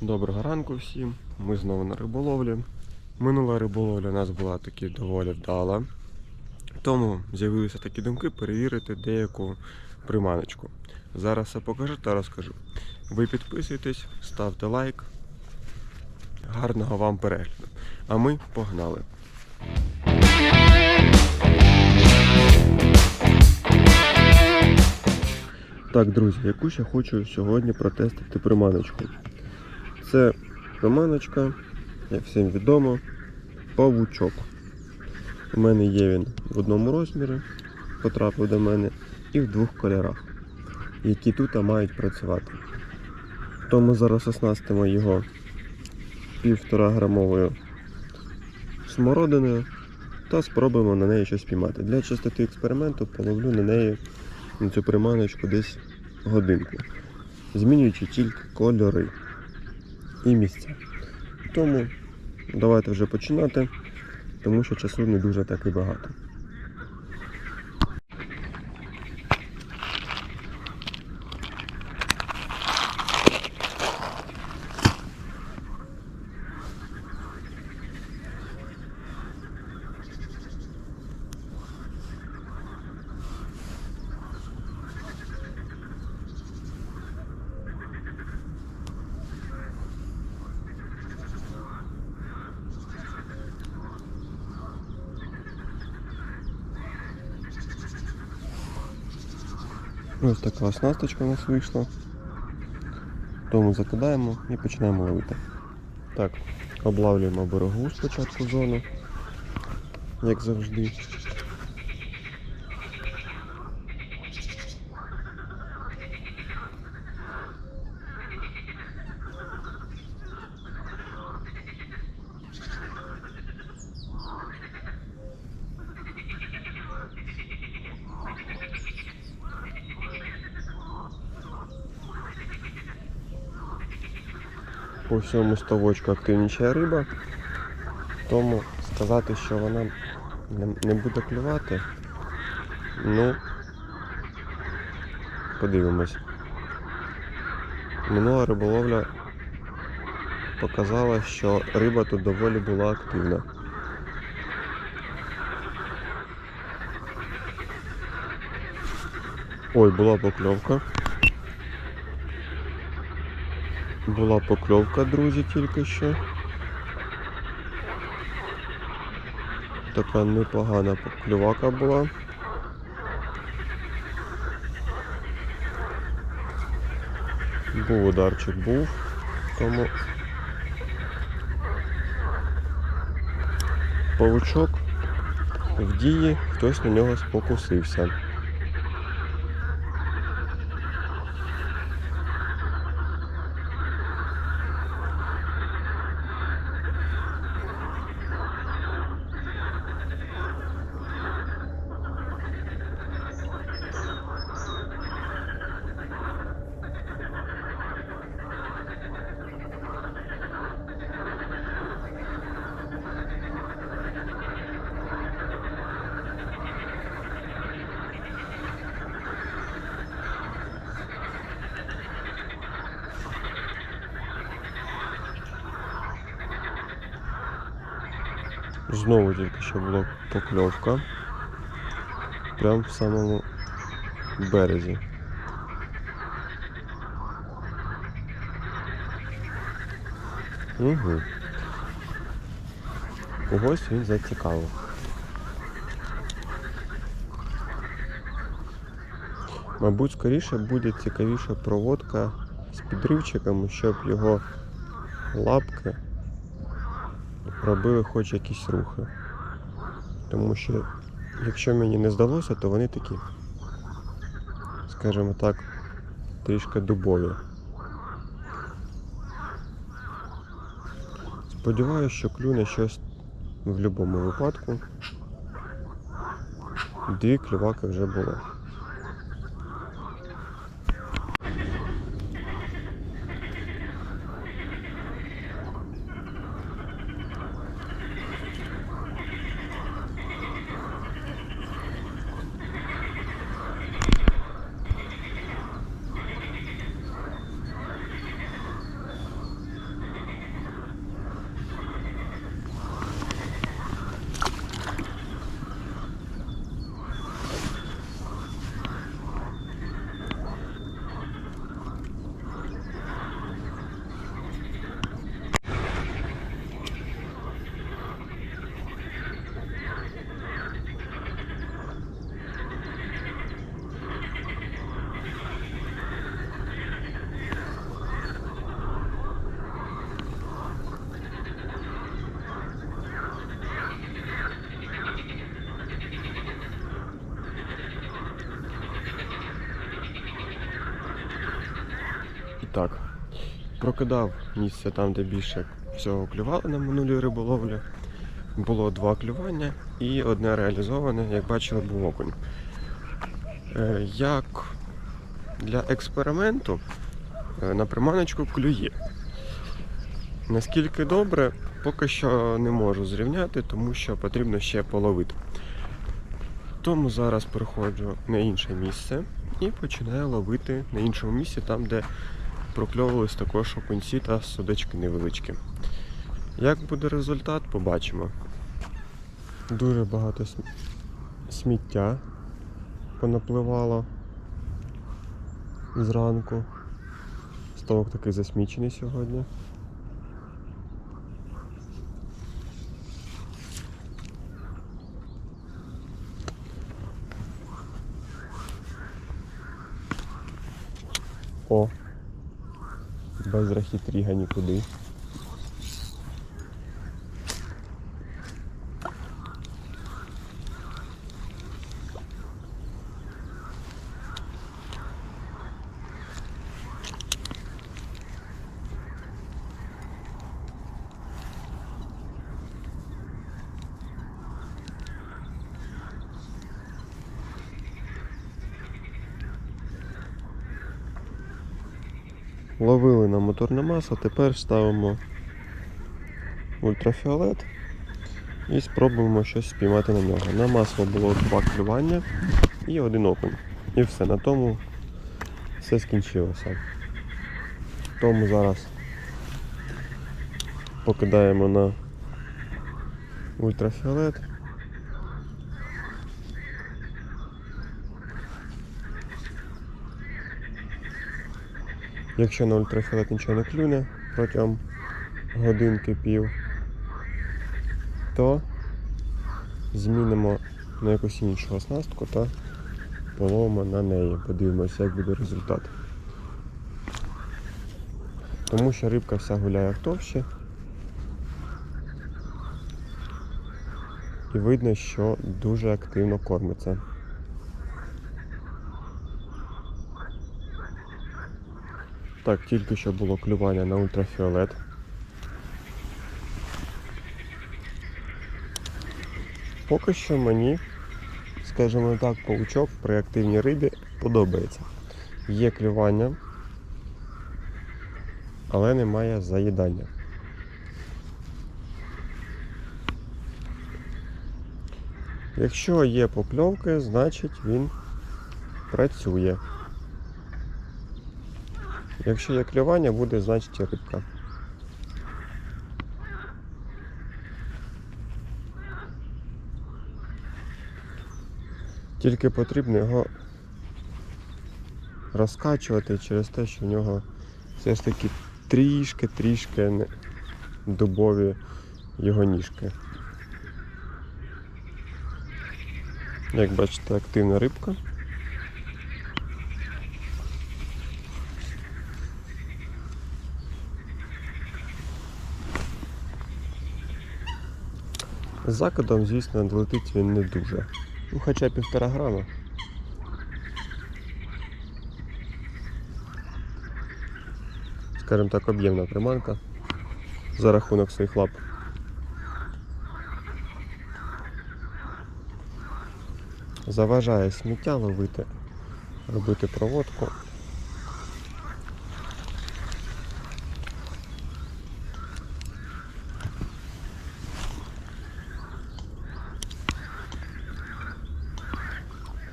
Доброго ранку всім. Ми знову на риболовлі. Минула риболовля у нас була таки доволі вдала. Тому з'явилися такі думки перевірити деяку приманочку. Зараз все покажу та розкажу. Ви підписуйтесь, ставте лайк. Гарного вам перегляду. А ми погнали. Так, друзі, яку ще хочу сьогодні протестити приманочку. Це приманочка, як всім відомо, павучок. У мене є він в одному розмірі, потрапив до мене, і в двох кольорах, які тут мають працювати. Тому зараз оснастимо його півтора грамовою смородиною та спробуємо на неї щось піймати. Для чистоти експерименту половлю на неї на цю приманочку десь годинку, змінюючи тільки кольори і місця. Тому давайте вже починати, тому що часу не дуже так і багато. Ось така оснасточка у нас вийшла. Тому закидаємо і починаємо ловити. Так, облавлюємо берегу спочатку зону, як завжди. По всьому ставочку активнічає риба, тому сказати, що вона не буде клювати, ну подивимось. Минула риболовля показала, що риба тут доволі була активна. Ой, була покльовка. Була покльовка, друзі, тільки що. Така непогана покльовака була. Був ударчик був, тому павучок в дії, хтось на нього спокусився. Знову тільки що була покльовка. Прямо в самому березі. Угу. Когось він зацікавив. Мабуть, скоріше буде цікавіша проводка з підривчиками, щоб його лапки робили хоч якісь рухи. Тому що, якщо мені не здалося, то вони такі, скажімо так, трішки дубові. Сподіваюся, що клюне щось в будь-якому випадку. Дві клюваки вже було. Так. Прокидав місце там, де більше всього клювало на минулій риболовлі. Було два клювання і одне реалізоване, як бачили, був окунь. Е, Як для експерименту е, на приманочку клює. Наскільки добре, поки що не можу зрівняти, тому що потрібно ще половити. Тому зараз переходжу на інше місце і починаю ловити на іншому місці, там, де прокльовувались також окунці та судочки невеличкі. Як буде результат, побачимо. Дуже багато сміття понапливало зранку. Ставок такий засмічений сьогодні. Без рахітріга нікуди. Ловили на моторне масло, тепер ставимо ультрафіолет і спробуємо щось спіймати на нього. На масло було два клювання і один окунь. І все, на тому все скінчилося. Тому зараз покидаємо на ультрафіолет. Якщо на ультрафіолет нічого не клюне протягом годинки пів, то змінимо на якусь іншу оснастку та половимо на неї. Подивимося, як буде результат. Тому що рибка вся гуляє в товщі. І видно, що дуже активно кормиться. Так, тільки що було клювання на ультрафіолет. Поки що мені, скажімо так, паучок при активній рибі подобається. Є клювання, але немає заїдання. Якщо є покльовки, значить він працює. Якщо є клювання, буде значить рибка. Тільки потрібно його розкачувати через те, що в нього все ж таки трішки-трішки дубові його ніжки. Як бачите, активна рибка. Закидом, звісно, летить він не дуже. Ну, хоча півтора грама. Скажімо так, об'ємна приманка за рахунок своїх лап. Заважає сміття ловити, робити проводку.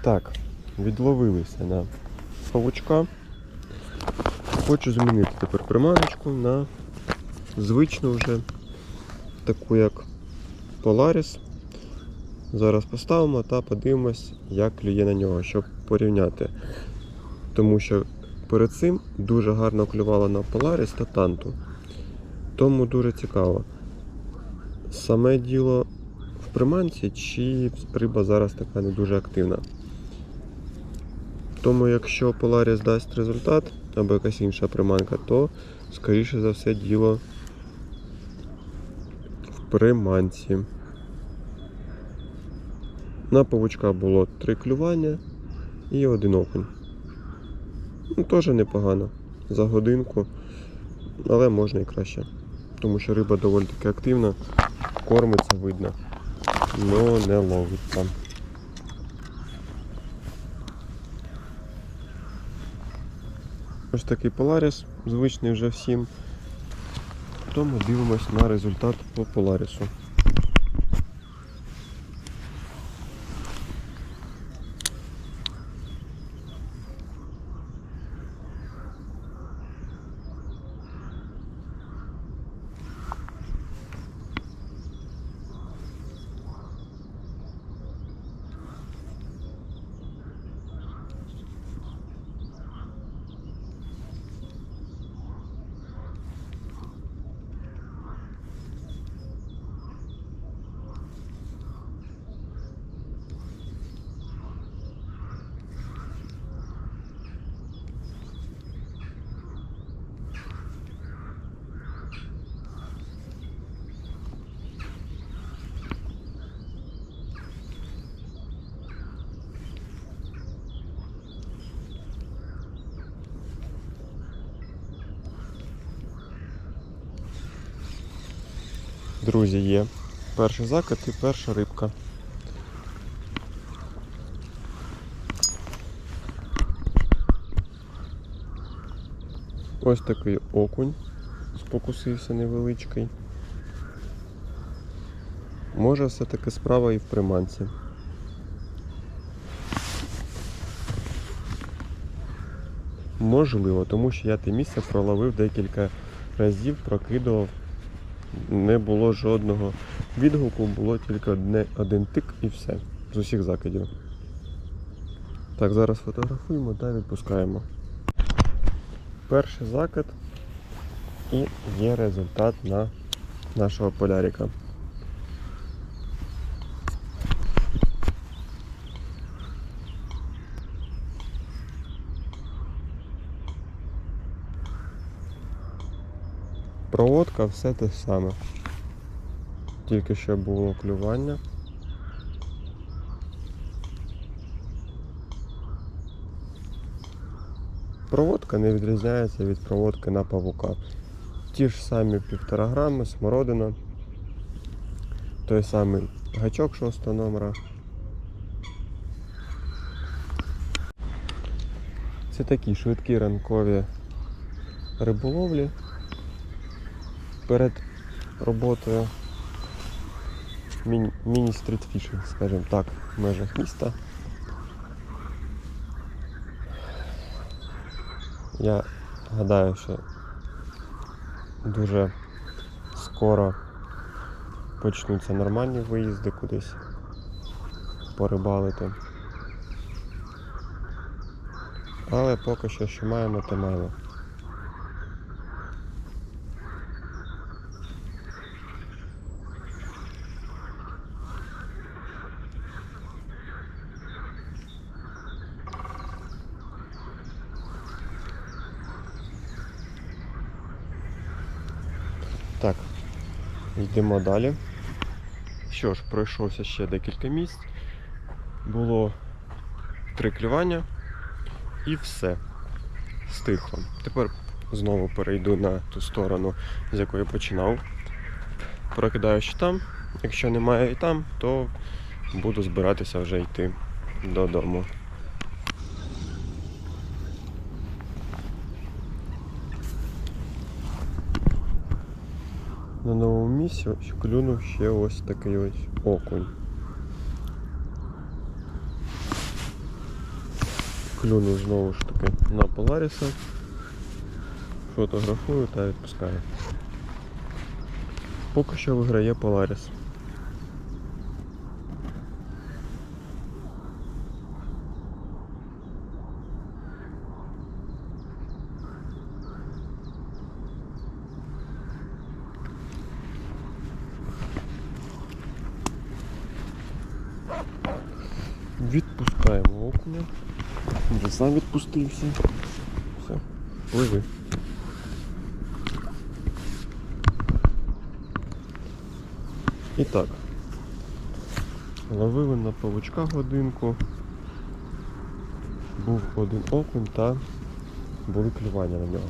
Так, відловилися на павучка. Хочу змінити тепер приманочку на звичну вже, таку як Polaris. Зараз поставимо та подивимось, як клює на нього, щоб порівняти. Тому що перед цим дуже гарно клювало на Polaris та Танту. Тому дуже цікаво. Саме діло в приманці, чи риба зараз така не дуже активна. Тому якщо Polaris дасть результат або якась інша приманка, то скоріше за все діло в приманці. На павучка було три клювання і один окунь. Ну, теж непогано. за годинку, але можна і краще. Тому що риба доволі таки активна, кормиться видно, але не ловиться. Ось такий Polaris, звичний вже всім. Тому дивимось на результат по Polaris. Друзі, є. Перший закат і перша рибка. Ось такий окунь спокусився невеличкий. Може все-таки справа і в приманці. Можливо, тому що я те місце проловив декілька разів, прокидував не було жодного відгуку, було тільки одне, один тик і все. З усіх закидів. Так, зараз фотографуємо та відпускаємо. Перший закид і є результат на нашого полярика. Проводка все те саме. Тільки що було клювання. Проводка не відрізняється від проводки на павука. Ті ж самі півтора грами, смородина, той самий гачок 6 номера. Це такі швидкі ранкові риболовлі перед роботою міні- міні-стрітфішинг, скажімо так, в межах міста. Я гадаю, що дуже скоро почнуться нормальні виїзди кудись порибалити. Але поки що що маємо, то маємо. Так, йдемо далі. Що ж, пройшовся ще декілька місць. Було три клювання і все. Стихло. Тепер знову перейду на ту сторону, з якої починав. Прокидаю ще там. Якщо немає і там, то буду збиратися вже йти додому. На новому клюнув ще ось такий ось окунь. Клюнув знову ж таки на Поларіса. Фотографую та відпускаю. Поки що виграє Поларіс. Відпускаємо окуня. Вже сам відпустився. Все, пливи. І так. Ловили на павучка годинку. Був один окунь та були клювання на нього.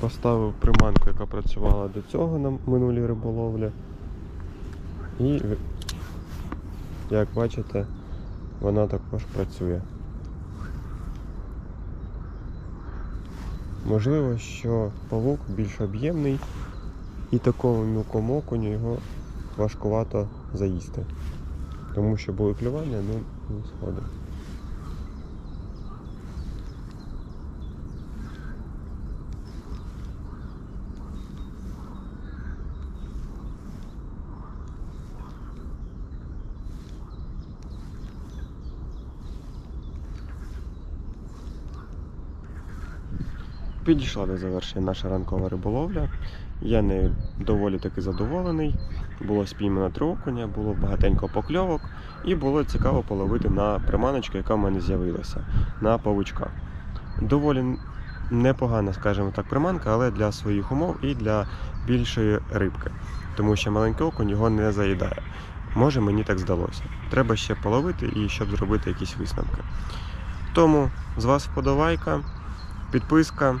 Поставив приманку, яка працювала до цього на минулій риболовлі. І, як бачите, вона також працює. Можливо, що павук більш об'ємний і такому мілкому окуню його важкувато заїсти. Тому що були клювання, ну не сходить. Підійшла до завершення наша ранкова риболовля. Я нею доволі таки задоволений. Було спіймано три окуня, було багатенько покльовок, і було цікаво половити на приманочку, яка в мене з'явилася, на павучка. Доволі непогана, скажімо так, приманка, але для своїх умов і для більшої рибки. Тому що маленький окунь його не заїдає. Може, мені так здалося. Треба ще половити і щоб зробити якісь висновки. Тому з вас вподобайка, підписка.